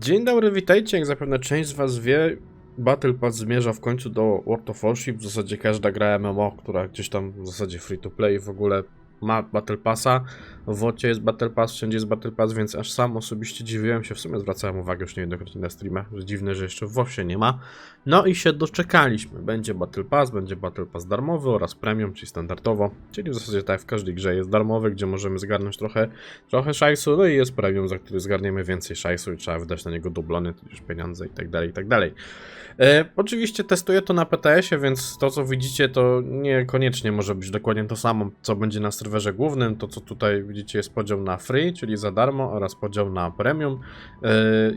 Dzień dobry, witajcie. Jak zapewne część z Was wie, Battle Pass zmierza w końcu do World of Warship. W zasadzie każda gra MMO, która gdzieś tam w zasadzie free to play w ogóle ma Battle Passa. W WOcie jest Battle Pass, wszędzie jest Battle Pass, więc aż sam osobiście dziwiłem się, w sumie zwracałem uwagę już niejednokrotnie na streamach, że dziwne, że jeszcze w WoWie nie ma. No i się doczekaliśmy. Będzie Battle Pass, będzie Battle Pass darmowy oraz premium, czyli standardowo, czyli w zasadzie tak w każdej grze jest darmowy, gdzie możemy zgarnąć trochę, trochę szajsu, no i jest premium, za który zgarniemy więcej szajsu i trzeba wydać na niego dublony, tudzież pieniądze i tak dalej, i tak dalej. E, oczywiście testuję to na PTS-ie, więc to co widzicie to niekoniecznie może być dokładnie to samo, co będzie na serwerze głównym. To co tutaj widzicie jest podział na free, czyli za darmo oraz podział na premium. E,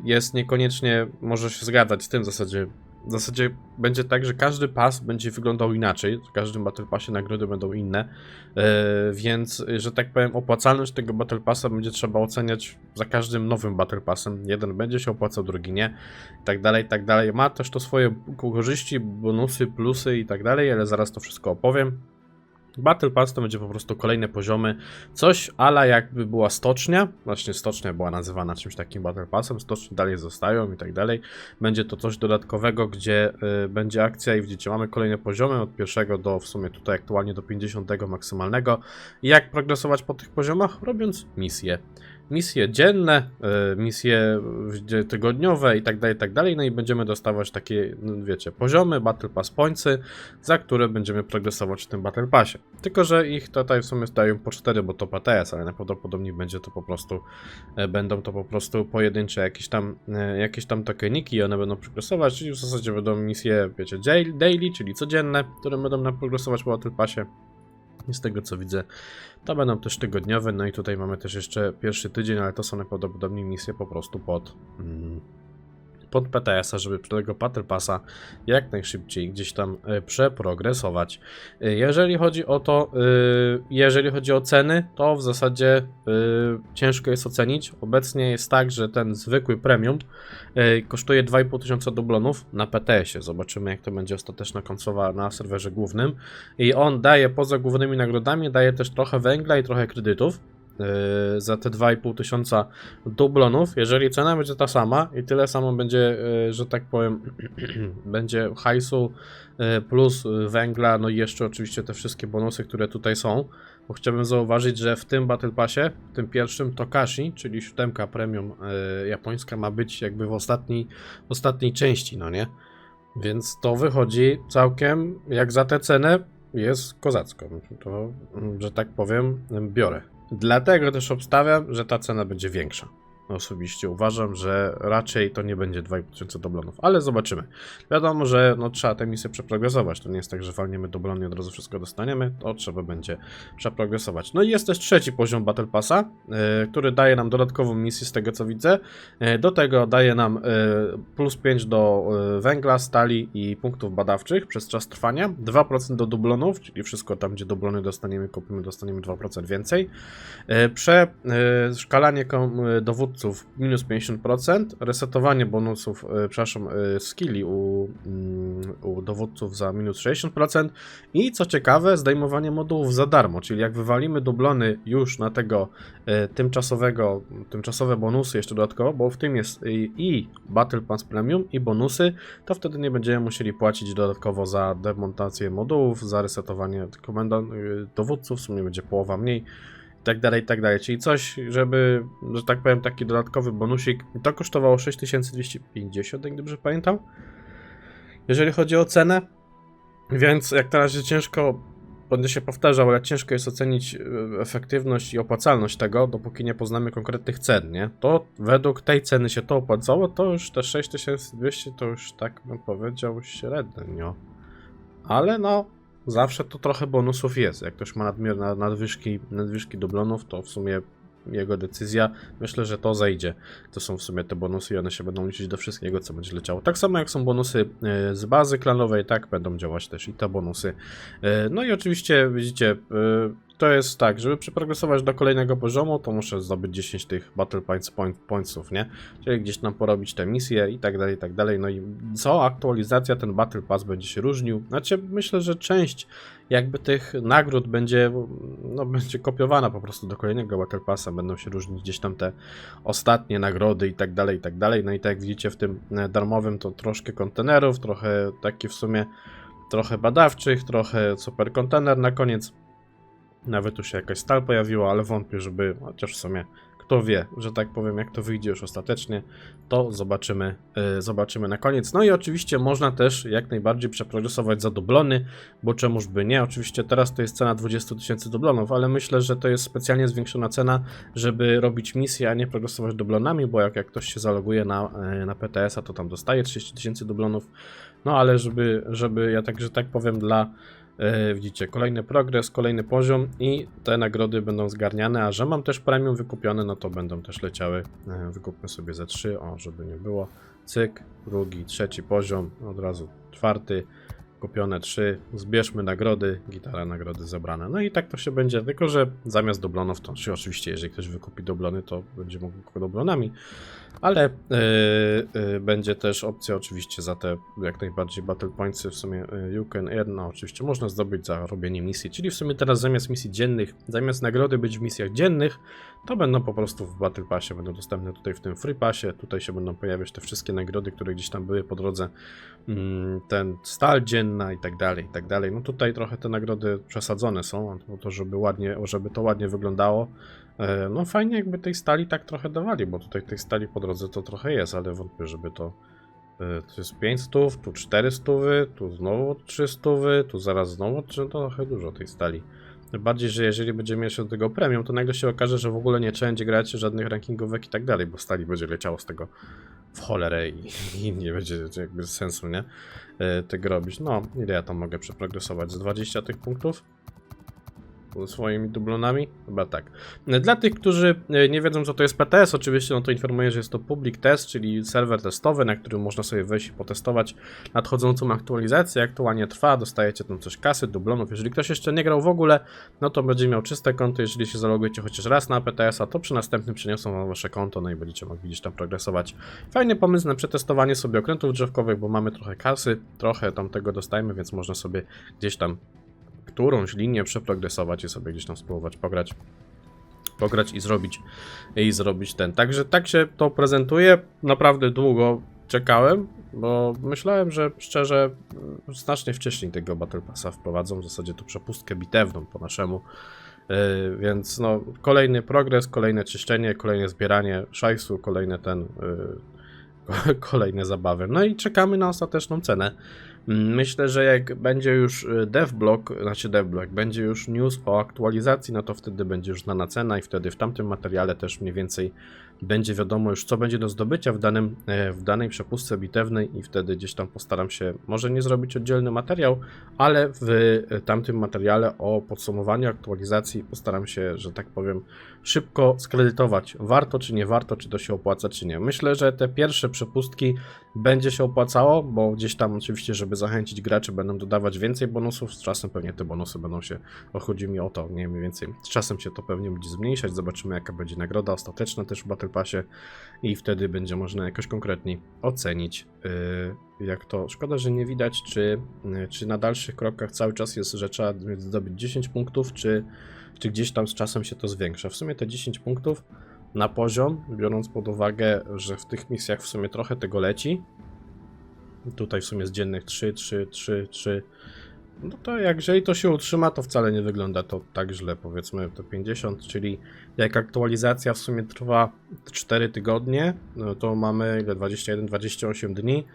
jest niekoniecznie, może się zgadzać z tym w zasadzie. W zasadzie będzie tak, że każdy pas będzie wyglądał inaczej. W każdym Battle Passie nagrody będą inne. E, więc, że tak powiem, opłacalność tego Battle Passa będzie trzeba oceniać za każdym nowym Battle Passem. Jeden będzie się opłacał, drugi nie i tak dalej, i tak dalej. Ma też to swoje korzyści, bonusy, plusy i tak dalej, ale zaraz to wszystko opowiem. Battle Pass to będzie po prostu kolejne poziomy, coś ala jakby była stocznia, właśnie stocznia była nazywana czymś takim Battle Passem, stocznie dalej zostają i tak dalej. Będzie to coś dodatkowego, gdzie y, będzie akcja i widzicie, mamy kolejne poziomy od pierwszego do w sumie tutaj aktualnie do 50 maksymalnego. Jak progresować po tych poziomach? Robiąc misje misje dzienne, y, misje tygodniowe i tak dalej, tak dalej. No i będziemy dostawać takie, no, wiecie, poziomy, Battle Pass Pointsy, za które będziemy progresować w tym Battle Passie. Tylko, że ich tutaj w sumie dają po 4, bo to PTS, ale najprawdopodobniej będzie to po prostu, e, będą to po prostu pojedyncze jakieś tam, e, jakieś tam tokeniki i one będą progresować, czyli w zasadzie będą misje, wiecie, daily czyli codzienne, które będą nam progresować po Battle Passie. I z tego co widzę, to będą też tygodniowe. No i tutaj mamy też jeszcze pierwszy tydzień, ale to są najprawdopodobniej misje po prostu pod. Mm, pod PTS-a, żeby tego Battle Passa jak najszybciej gdzieś tam y, przeprogresować. Y, jeżeli chodzi o to, y, jeżeli chodzi o ceny, to w zasadzie ciężko jest ocenić. Obecnie jest tak, że ten zwykły premium kosztuje 2,5 tysiąca dublonów na PTS-ie. Zobaczymy jak to będzie ostateczna końcowa na serwerze głównym. I on daje poza głównymi nagrodami, daje też trochę węgla i trochę kredytów. Yy, za te 2,5 tysiąca dublonów, jeżeli cena będzie ta sama i tyle samo będzie, yy, że tak powiem, będzie hajsu yy, plus węgla, no i jeszcze oczywiście te wszystkie bonusy, które tutaj są, bo chciałbym zauważyć, że w tym Battle Passie, w tym pierwszym Tokashi, czyli siódemka premium japońska ma być jakby w ostatniej, w ostatniej części, no nie? Więc to wychodzi całkiem, jak za tę cenę, jest kozacko. To, że tak powiem, biorę. Dlatego też obstawiam, że ta cena będzie większa. Osobiście uważam, że raczej to nie będzie 2500 doblonów, ale zobaczymy. Wiadomo, że no, trzeba tę misję przeprogresować. To nie jest tak, że walniemy doblony i od razu wszystko dostaniemy. To trzeba będzie przeprogresować. No i jest też trzeci poziom Battle Passa, yy, który daje nam dodatkową misję z tego co widzę. Yy, do tego daje nam yy, plus 5 do yy, węgla, stali i punktów badawczych przez czas trwania. 2% do dublonów, czyli wszystko tam, gdzie dublony dostaniemy, kupimy, dostaniemy 2% więcej. Yy, Przeszkalanie yy, dowódców minus 50%, resetowanie bonusów, yy, przepraszam, yy, skilli u, yy, u dowódców za minus 60% i co ciekawe, zdejmowanie modułów za darmo, czyli jak wywalimy dublony już na tego yy, tymczasowego, tymczasowe bonusy jeszcze dodatkowo, bo w tym jest yy, i Battle Pass Premium i bonusy, to wtedy nie będziemy musieli płacić dodatkowo za demontację modułów, za resetowanie komenda, yy, dowódców, w sumie będzie połowa mniej. i tak dalej, tak dalej. Czyli coś, żeby, że tak powiem, taki dodatkowy bonusik. To kosztowało 6250, jak dobrze pamiętam. Jeżeli chodzi o cenę, więc jak na razie ciężko, będę się powtarzał, ale ciężko jest ocenić e, efektywność i opłacalność tego, dopóki nie poznamy konkretnych cen, nie? To według tej ceny się to opłacało, to już te 6200 to już tak bym powiedział średnio. Ale no, zawsze to trochę bonusów jest. Jak ktoś ma nadmierne nadwyżki, nadwyżki dublonów, to w sumie jego decyzja. Myślę, że to zejdzie. To są w sumie te bonusy i one się będą liczyć do wszystkiego, co będzie leciało. Tak samo jak są bonusy e, z bazy klanowej, tak będą działać też i te bonusy. E, No i oczywiście, widzicie, e, to jest tak, żeby przeprogresować do kolejnego poziomu, to muszę zdobyć 10 tych Battle Points point, pointsów, nie? Czyli gdzieś tam porobić te misje i tak dalej, i tak dalej. No i co aktualizacja ten Battle Pass będzie się różnił? Znaczy, myślę, że część jakby tych nagród będzie, no, będzie kopiowana po prostu do kolejnego Battle Passa, będą się różnić gdzieś tam te ostatnie nagrody i tak dalej, i tak dalej. No i tak jak widzicie w tym e, darmowym to troszkę kontenerów, trochę taki w sumie trochę badawczych, trochę super kontener na koniec. Nawet tu się jakaś stal pojawiła, ale wątpię, żeby, chociaż w sumie kto wie, że tak powiem, jak to wyjdzie już ostatecznie, to zobaczymy, e, zobaczymy na koniec. No i oczywiście można też jak najbardziej przeprogresować za dublony, bo czemuż by nie. Oczywiście teraz to jest cena 20 tysięcy dublonów, ale myślę, że to jest specjalnie zwiększona cena, żeby robić misję, a nie progresować dublonami, bo jak, jak ktoś się zaloguje na, e, na PTS-a, to tam dostaje 30 tysięcy dublonów. No ale żeby, żeby ja tak, że tak powiem, dla widzicie, kolejny progres, kolejny poziom i te nagrody będą zgarniane, a że mam też premium wykupione, no to będą też leciały. E, wykupmy sobie ze trzy, o, żeby nie było. Cyk, drugi, trzeci poziom, od razu czwarty, kupione trzy, zbierzmy nagrody, gitara nagrody zebrane. No i tak to się będzie, tylko że zamiast dublonów, to czy oczywiście jeżeli ktoś wykupi dublony, to będzie mógł dublonami, ale yy, yy, będzie też opcja oczywiście za te jak najbardziej battle pointsy, w sumie yy, you can earn, no oczywiście można zdobyć za robienie misji, czyli w sumie teraz zamiast misji dziennych, zamiast nagrody być w misjach dziennych, to będą po prostu w battle passie, będą dostępne tutaj w tym free passie, tutaj się będą pojawiać te wszystkie nagrody, które gdzieś tam były po drodze, mm, ten stal dzienna i tak dalej, i tak dalej. No tutaj trochę te nagrody przesadzone są, po to żeby ładnie, żeby to ładnie wyglądało, No fajnie jakby tej stali tak trochę dawali, bo tutaj tej stali po drodze to trochę jest, ale wątpię, żeby to... e, To jest 5 stów, tu 4 stówy, tu znowu 3 stówy, tu zaraz znowu 3, to trochę dużo tej stali. Bardziej, że jeżeli będziemy jeszcze do tego premium, to nagle się okaże, że w ogóle nie trzeba będzie grać żadnych rankingówek i tak dalej, bo stali będzie leciało z tego w cholerę i, i nie będzie jakby sensu, nie? E, Tego robić. No, ile ja tam mogę przeprogresować? Z 20 tych punktów? Swoimi dublonami? Chyba tak. Dla tych, którzy e, nie wiedzą, co to jest PTS, oczywiście, no to informuję, że jest to public test, czyli serwer testowy, na którym można sobie wejść i potestować nadchodzącą aktualizację. Aktualnie trwa, dostajecie tam coś kasy, dublonów. Jeżeli ktoś jeszcze nie grał w ogóle, no to będzie miał czyste konto. Jeżeli się zalogujecie chociaż raz na PTS-a, to przy następnym przeniosą wam wasze konto, no i będziecie mogli gdzieś tam progresować. Fajny pomysł na przetestowanie sobie okrętów drzewkowych, bo mamy trochę kasy, trochę tam tego dostajemy, więc można sobie gdzieś tam którąś linię przeprogresować i sobie gdzieś tam spróbować pograć. Pograć i zrobić i zrobić ten. Także tak się to prezentuje. Naprawdę długo czekałem, bo myślałem, że szczerze mm, znacznie wcześniej tego Battle Passa wprowadzą. W zasadzie tu przepustkę bitewną po naszemu. Yy, więc no, kolejny progres, kolejne czyszczenie, kolejne zbieranie szajsu, kolejne ten. Yy, kolejne zabawy. No i czekamy na ostateczną cenę. Myślę, że jak będzie już y, devblock, znaczy devblock, będzie już news o aktualizacji, no to wtedy będzie już znana cena i wtedy w tamtym materiale też mniej więcej będzie wiadomo już co będzie do zdobycia w, danym, e, w danej przepustce bitewnej i wtedy gdzieś tam postaram się, może nie zrobić oddzielny materiał, ale w e, tamtym materiale o podsumowaniu aktualizacji postaram się, że tak powiem, szybko skredytować. Warto czy nie warto, czy to się opłaca, czy nie. Myślę, że te pierwsze przepustki będzie się opłacało, bo gdzieś tam oczywiście, żeby zachęcić graczy, będą dodawać więcej bonusów. Z czasem pewnie te bonusy będą się, bo chodzi mi o to, nie mniej więcej. Z czasem się to pewnie będzie zmniejszać. Zobaczymy, jaka będzie nagroda ostateczna też w Battle Passie i wtedy będzie można jakoś konkretniej ocenić, yy, jak to. Szkoda, że nie widać, czy, yy, czy na dalszych krokach cały czas jest, że trzeba zdobyć 10 punktów, czy, czy gdzieś tam z czasem się to zwiększa. W sumie te 10 punktów na poziom, biorąc pod uwagę, że w tych misjach w sumie trochę tego leci. Tutaj w sumie z dziennych 3, 3, 3, 3. No to jak jeżeli to się utrzyma, to wcale nie wygląda to tak źle, powiedzmy to 50, czyli jak aktualizacja w sumie trwa 4 tygodnie, no to mamy ile 21-28 dni,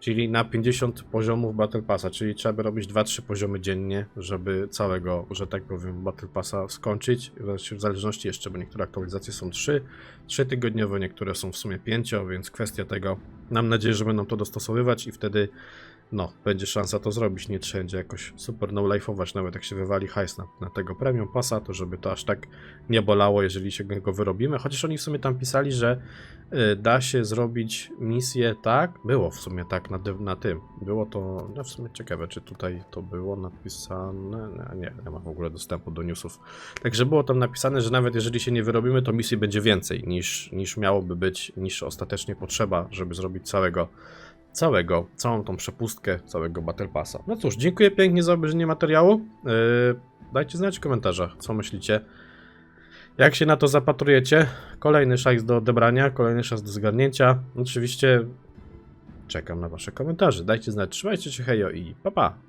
czyli na 50 poziomów Battle Passa, czyli trzeba by robić 2-3 poziomy dziennie, żeby całego, że tak powiem, Battle Passa skończyć, w zależności jeszcze, bo niektóre aktualizacje są 3, 3 tygodniowe, niektóre są w sumie 5, więc kwestia tego, mam nadzieję, że będą to dostosowywać i wtedy no, będzie szansa to zrobić, nie trzeba będzie jakoś super no-life'ować, nawet jak się wywali hajs na, na tego premium pasa, to żeby to aż tak nie bolało, jeżeli się go wyrobimy, chociaż oni w sumie tam pisali, że y, da się zrobić misję tak, było w sumie tak na, na tym, było to, no w sumie ciekawe, czy tutaj to było napisane, nie, nie, nie ma w ogóle dostępu do newsów, także było tam napisane, że nawet jeżeli się nie wyrobimy, to misji będzie więcej niż, niż miałoby być, niż ostatecznie potrzeba, żeby zrobić całego całego, całą tą przepustkę całego Battle Passa. No cóż, dziękuję pięknie za obejrzenie materiału. Yy, dajcie znać w komentarzach, co myślicie. Jak się na to zapatrujecie? Kolejny szajs do odebrania, kolejny szans do zgarnięcia. Oczywiście czekam na wasze komentarze. Dajcie znać, trzymajcie się, hejo i pa pa!